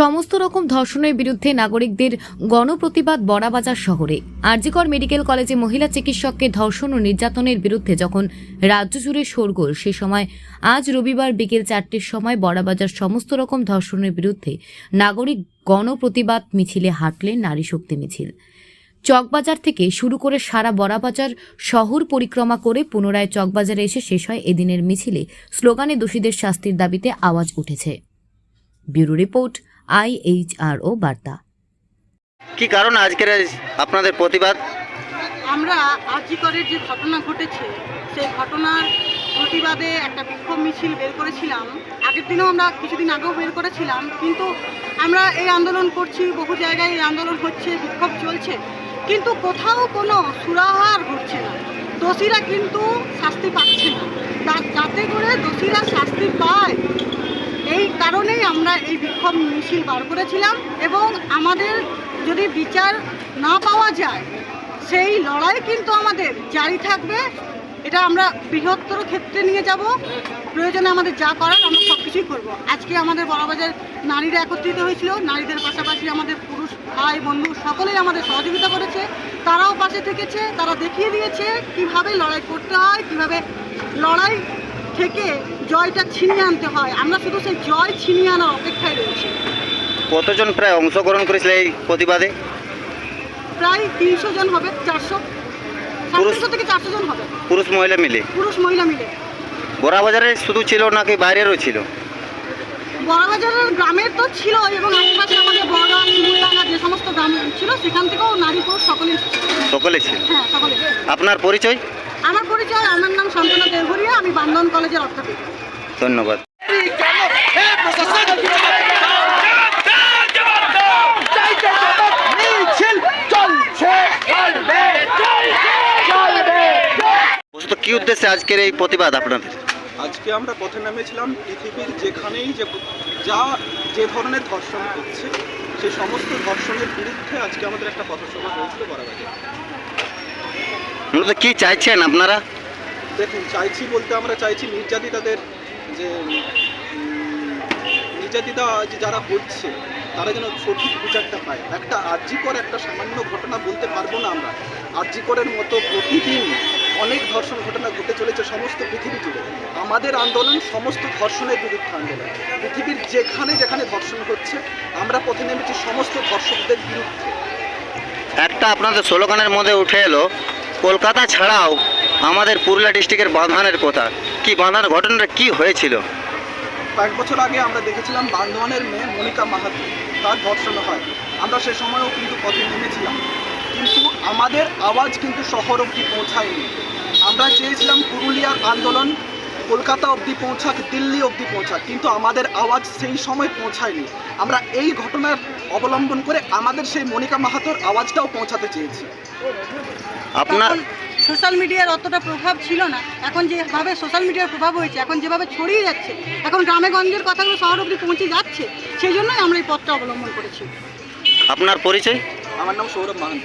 সমস্ত রকম ধর্ষণের বিরুদ্ধে নাগরিকদের গণপ্রতিবাদ বড়াবাজার শহরে। আরজিকর মেডিকেল কলেজে মহিলা চিকিৎসককে ধর্ষণ ও নির্যাতনের বিরুদ্ধে যখন রাজ্য জুড়ে শোরগোল, সে সময় আজ রবিবার বিকেল চারটের সময় বড়াবাজার সমস্ত রকম ধর্ষণের বিরুদ্ধে নাগরিক গণপ্রতিবাদ মিছিলে হাঁটলেন নারী শক্তি মিছিল। চকবাজার থেকে শুরু করে সারা বড়াবাজার শহর পরিক্রমা করে পুনরায় চকবাজারে এসে শেষ হয় এদিনের মিছিলে। স্লোগানে দোষীদের শাস্তির দাবিতে আওয়াজ উঠেছে। ব্যুরো রিপোর্ট আইএইচআরও বার্তা। কি কারণ আজকের আপনাদের প্রতিবাদ? আমরা আজিকরের যে ঘটনা ঘটেছে সেই ঘটনার প্রতিবাদে একটা বিক্ষোভ মিছিল বের করেছিলাম। আগের দিনেও আমরা কিছুদিন আগেও বের করেছিলাম কিন্তু আমরা এই আন্দোলন করছি বহু জায়গায় এই আন্দোলন হচ্ছে বিক্ষোভ চলছে। কিন্তু কোথাও কোনো সুরাহার ঘটছে না। দোষীরা কিন্তু শাস্তি পাচ্ছে না। তা- যাতে করে দোষীরা শাস্তি পায়। এই কারণেই আমরা এই বিক্ষোভ মিছিল বার করেছিলাম এবং আমাদের যদি বিচার না পাওয়া যায়, সেই লড়াই কিন্তু আমাদের জারি থাকবে। এটা আমরা বৃহত্তর ক্ষেত্রে নিয়ে যাব। প্রয়োজনে আমাদের যা করার আমরা সব কিছুই করব। আজকে আমাদের বড়বাজার নারীরা একত্রিত হয়েছিল। নারীদের পাশাপাশি আমাদের পুরুষ ভাই, বন্ধু সকলেই আমাদের সহযোগিতা করেছে। তারাও পাশে থেকেছে। তারা দেখিয়ে দিয়েছে কীভাবে লড়াই করতে হয়, কীভাবে লড়াই থেকে জয়টা ছিনিয়ে আনতে হয়। আমরা শুধু সেই জয় ছিনিয়ে আনার অপেক্ষায় রয়েছি। কতজন প্রায় অংশগ্রহণ করেছিল এই প্রতিবাদে? প্রায় তিনশো জন হবে চারশো। পুরুষ- থেকে চারশো জন হবে। পুরুষ মহিলা মিলে? পুরুষ মহিলা মিলে। বড়াবাজারে শুধু ছিল নাকি বাইরেরও ছিল? বড়বাজারের গ্রামের তো ছিল এবং আশেপাশে আমাদের বড়া শিমুলডাঙ্গা যে সমস্ত গ্রাম ছিল সেখান থেকেও নারী পুরুষ সকলে সকলে ছিল? হ্যাঁ সকলে আপনার পরিচয়? আমার পরিচয় আমার নাম কলেজের অধ্যাপিকা ধন্যবাদ। কি উদ্দেশ্যে আজকের এই প্রতিবাদ আপনাদের? আজকে আমরা পথে নেমেছিলাম পৃথিবীর যেখানেই যে যা যে ধরনের ধর্ষণ হচ্ছে সেই সমস্ত ধর্ষণের বিরুদ্ধে আজকে আমাদের একটা পথসভা হয়েছিল বরাবাজে মূলত কি চাইছেন আপনারা? দেখুন, চাইছি বলতে আমরা চাইছি নির্যাতিতাদের যে নির্যাতিতা যে যারা হচ্ছে, তারা যেন সঠিক বিচারটা পায়। একটা আর্যিকর একটা সামান্য ঘটনা বলতে পারব না আমরা। আর্যিকরের মতো প্রতিদিন অনেক ধর্ষণ ঘটনা ঘটে চলেছে সমস্ত পৃথিবী জুড়ে। আমাদের আন্দোলন সমস্ত ধর্ষণের বিরুদ্ধে আন্দোলন। পৃথিবীর যেখানে যেখানে ধর্ষণ হচ্ছে, আমরা পথে নেমেছি সমস্ত ধর্ষকদের বিরুদ্ধে। একটা আপনাদের স্লোগানের মধ্যে উঠে এলো, কলকাতা ছাড়াও আমাদের পুরুলিয়া ডিস্ট্রিক্টের বাঁধানের কথা। কি বাঁধান ঘটনাটা কি হয়েছিল? কয়েক বছর আগে আমরা দেখেছিলাম বান্ধবানের মেয়ে মনিকা মাহাতো তার ধর্ষণ হয়। আমরা সে সময়ও কিন্তু পথে নেমেছিলাম। কিন্তু আমাদের আওয়াজ কিন্তু শহর অবধি পৌঁছায়নি। আমরা চেয়েছিলাম পুরুলিয়ার আন্দোলন কলকাতা অবধি পৌঁছাক দিল্লি অবধি পৌঁছাক কিন্তু আমাদের আওয়াজ সেই সময় পৌঁছায়নি। আমরা এই ঘটনার অবলম্বন করে আমাদের সেই মনিকা মাহাতোর আওয়াজটাও পৌঁছাতে চেয়েছি। আপনার সোশ্যাল মিডিয়ার অতটা প্রভাব ছিল না। এখন যেভাবে সোশ্যাল মিডিয়ার প্রভাব হয়েছে এখন যেভাবে ছড়িয়ে যাচ্ছে এখন গ্রামে গঞ্জের কথাগুলো শহর অব্দি পৌঁছে যাচ্ছে সেই জন্যই আমরা এই পথটা অবলম্বন করেছি। আপনার পরিচয়? আমার নাম সৌরভ মাহান্ত।